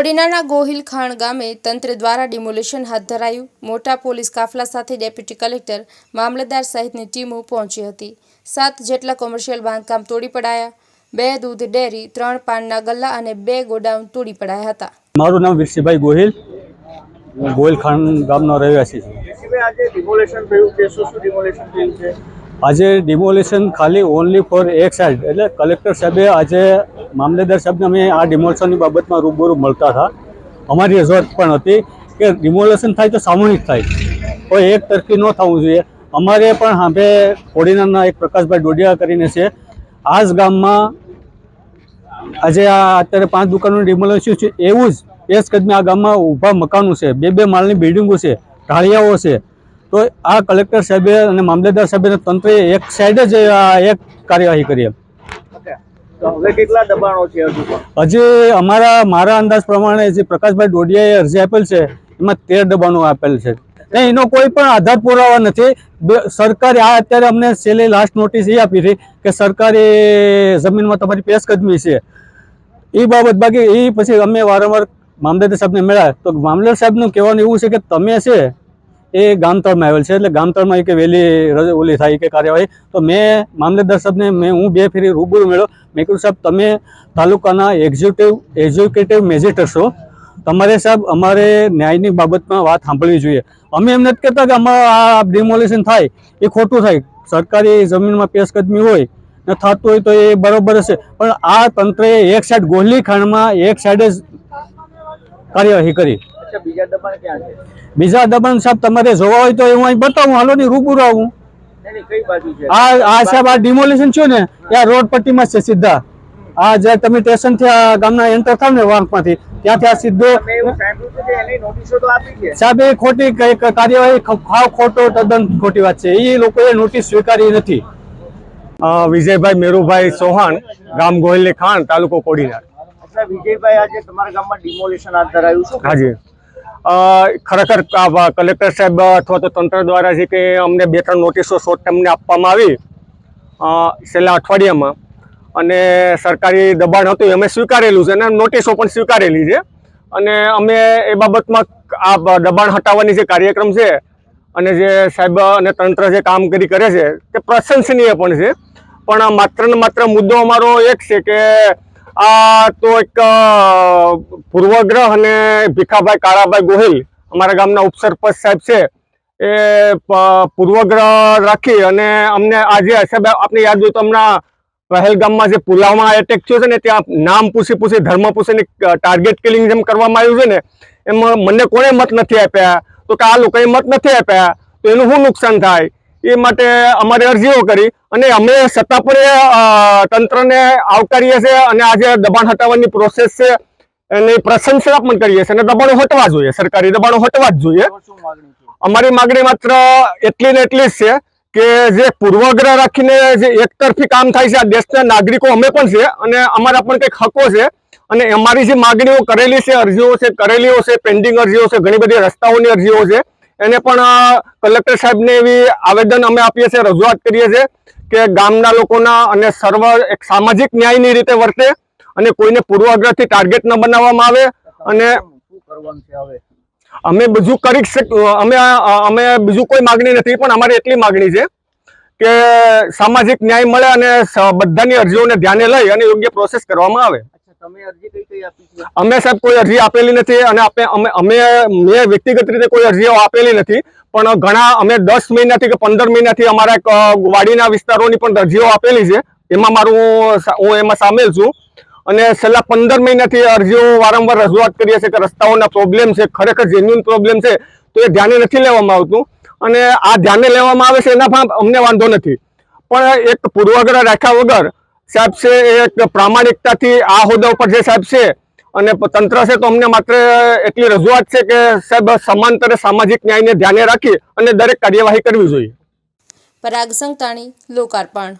કોડીનારના ગોહિલ ખાણ ગામે તંત્ર દ્વારા ડિમોલિશન હાથ ધરાયું. મોટા પોલીસ કાફલા સાથે ડેપ્યુટી કલેક્ટર મામલતદાર સહિતની ટીમો પહોંચી હતી. સાત જેટલા કોમર્શિયલ બાંધકામ તોડી પડાયા. બે દૂધ ડેરી ત્રણ પાનના ગલ્લા અને બે ગોડાઉન તોડી પડાયા હતા. મારું નામ વીરસિંહભાઈ ગોહિલ. ગોહિલ ખાણ ગામનો રહેવાસી છું? આજે ડિમોલેશન ખાલી ઓનલી ફોર એક સાઇડ એટલે કલેક્ટર સાહેબે આજે મામલેદાર સાહેબને અમે આ ડિમોલિશનની બાબતમાં રૂબરૂ મળતા હતા. અમારી રજૂઆત પણ હતી કે ડિમોલેશન થાય તો સામૂહિક થાય. કોઈ એક તરફી ન થવું જોઈએ. અમારે પણ હાંભે કોડીનારના એક પ્રકાશભાઈ ડોડિયા કરીને છે. આ જ ગામમાં આજે આ અત્યારે પાંચ દુકાનનું ડિમોલેશન છે. એવું જ, એ જ કદમે આ ગામમાં ઊભા મકાનો છે. બે બે માળની બિલ્ડિંગો છે. ઢાળિયાઓ છે. તો આ કલેક્ટર સાહેબે અને મામલેદાર સાહેબે તંત્રએ એક સાઈડ જ એક કાર્યવાહી કરી એમ. ઓકે. તો હવે કેટલા દબાણો છે હજી અમારા મારા અંદાજ પ્રમાણે જે પ્રકાશભાઈ ડોડિયાએ અરજી આપેલ છે એમાં તેર દબાણો આપેલ છે. એનો કોઈ પણ આધાર પુરાવા નથી. સરકારે આ અત્યારે અમને છેલ્લે લાસ્ટ નોટિસ એ આપી હતી કે સરકારી જમીનમાં તમારી પેશકદમી છે. એ બાબત બાકી એ પછી અમે વારંવાર મામલતદાર સાહેબને મળ્યા. તો મામલતદાર સાહેબનું કહેવાનું એવું છે કે તમે છે એ ગામતળમાં આવેલ છે. એટલે ગામતળમાં કે વહેલી ઓલી થાય કે કાર્યવાહી. તો મેં મામલતદાર સાહેબને, મેં હું બે ફેરી રૂબરૂ મળ્યો. મેં કીધું, સાહેબ, તમે તાલુકાના એક્ઝિક્યુટિવ એક્ઝિક્યુટિવ મેજિસ્ટર છો. તમારે સાહેબ, અમારે ન્યાયની બાબતમાં વાત સાંભળવી જોઈએ. અમે એમ નથી કહેતા કે અમારા આ ડિમોલિશન થાય. એ ખોટું થાય. સરકારી જમીનમાં પેશકદમી હોય, ને થતું હોય તો એ બરોબર હશે. પણ આ તંત્રએ એક સાઈડ ગોહલી ખાણમાં એક સાઈડે જ કાર્યવાહી કરી. બીજા દબાણ ક્યાં છે? બીજા દબાણ સાહેબ તમારે જોવા હોય તો હું અહીં બતાવું હાલો ની રૂબરૂ આવું. એની કઈ બાજુ છે? આ આ સાહેબ આ ડિમોલિશન છે ને એ રોડ પટ્ટીમાં જ છે સીધા. આ જે તમે સ્ટેશનથી આ ગામના એન્ટર થાવ ને વાંકમાંથી ત્યાંથી આ સીધો સાહેબ એ ખોટી કંઈક કાર્યવાહી ખાવ ખોટો તદ્દન ખોટી વાત છે. એ લોકોએ નોટિસ સ્વીકારી નથી. વિજયભાઈ મેરુભાઈ ચૌહાણ ગામ ગોહિલની ખાણ તાલુકો કોડીનાર. વિજયભાઈ આજે તમારા ગામમાં ડિમોલેશન હાથ ધરાયું છે? હાજી. ખરેખર કલેક્ટર સાહેબ અથવા તો તંત્ર દ્વારા જે કે અમને બે ત્રણ નોટિસો શોર્ટ ટર્મને આપવામાં આવી છેલ્લા અઠવાડિયામાં. અને સરકારી દબાણ હતું એ અમે સ્વીકારેલું છે અને નોટિસો પણ સ્વીકારેલી છે. અને અમે એ બાબતમાં આ દબાણ હટાવવાની જે કાર્યક્રમ છે અને જે સાહેબ અને તંત્ર જે કામગીરી કરે છે, તે પ્રશંસનીય પણ છે. પણ માત્ર ને માત્ર મુદ્દો અમારો એક છે કે તો એક પૂર્વગ્રહ અને ભીખાભાઈ, કાળાભાઈ ગોહિલ અમારા ગામના ઉપસરપંચ સાહેબ છે. એ પૂર્વગ્રહ રાખી અને અમને આજે સાહેબ આપને યાદ હોય તો હમણાં પહેલગામમાં જે પુલાવમાં એટેક થયો છે ને, ત્યાં નામ પૂછી પૂછી ધર્મ પૂછીને ટાર્ગેટ કિલિંગ જેમ કરવામાં આવ્યું છે ને, એમાં મને કોણે મત નથી આપ્યા? તો કે આ લોકોએ મત નથી આપ્યા? તો એનું શું નુકસાન થાય? એ માટે અમારે અરજીઓ કરી અને અમે છતાં પણ તંત્રને આવકારીએ છીએ અને આજે દબાણ હટાવવાની પ્રોસેસ છે એની પ્રશંસા પણ કરીએ છીએ. અને દબાણો હટવા જોઈએ, સરકારી દબાણો હટવા જ જોઈએ. અમારી માગણી માત્ર એટલી ને એટલી જ છે કે જે પૂર્વગ્રહ રાખીને જે એકતરફી કામ થાય છે આ દેશના નાગરિકો અમે પણ છે અને અમારા પણ કંઈક હકો છે. અને અમારી જે માગણીઓ કરેલી છે, અરજીઓ છે, કરેલીઓ છે પેન્ડિંગ અરજીઓ છે, ઘણી બધી રસ્તાઓની અરજીઓ છે એને પણ કલેક્ટર સાહેબને એવી આવેદન અમે આપીએ છીએ, રજૂઆત કરીએ છીએ કે ગામના લોકોના અને સર્વ એક સામાજિક ન્યાયની રીતે વર્તે અને કોઈને પૂર્વાગ્રહથી ટાર્ગેટ ન બનાવવામાં આવે અને અમે બીજું કરી અમે અમે બીજું કોઈ માગણી નથી, પણ અમારી એટલી માગણી છે કે સામાજિક ન્યાય મળે અને બધાની અરજીઓને ધ્યાને લઈ અને યોગ્ય પ્રોસેસ કરવામાં આવે. અમે સાહેબ કોઈ અરજી આપેલી નથી અને અમે અમે મેં વ્યક્તિગત રીતે કોઈ અરજીઓ આપેલી નથી. પણ ઘણા અમે દસ મહિનાથી કે પંદર મહિનાથી અમારા વાડીના વિસ્તારોની પણ અરજીઓ આપેલી છે. એમાં મારું હું એમાં સામેલ છું. અને છેલ્લા પંદર મહિનાથી અરજીઓ વારંવાર રજૂઆત કરીએ છીએ કે રસ્તાઓના પ્રોબ્લેમ છે, ખરેખર જેન્યુન પ્રોબ્લેમ છે, તો એ ધ્યાને નથી લેવામાં આવતું. અને આ ધ્યાને લેવામાં આવે છે એના પણ અમને વાંધો નથી. પણ એક પૂર્વગ્રહ રાખ્યા વગર સાહેબ છે, એ પ્રામાણિકતાથી આ હોદ્દા ઉપર જે સાહેબ છે. અને તંત્ર છે તો અમને માત્ર એટલી રજૂઆત છે કે સાહેબ સમાંતરે સામાજિક ન્યાયને ધ્યાને રાખી અને દરેક કાર્યવાહી કરવી જોઈએ. પરાગ સંતાણી લોકાર્પણ.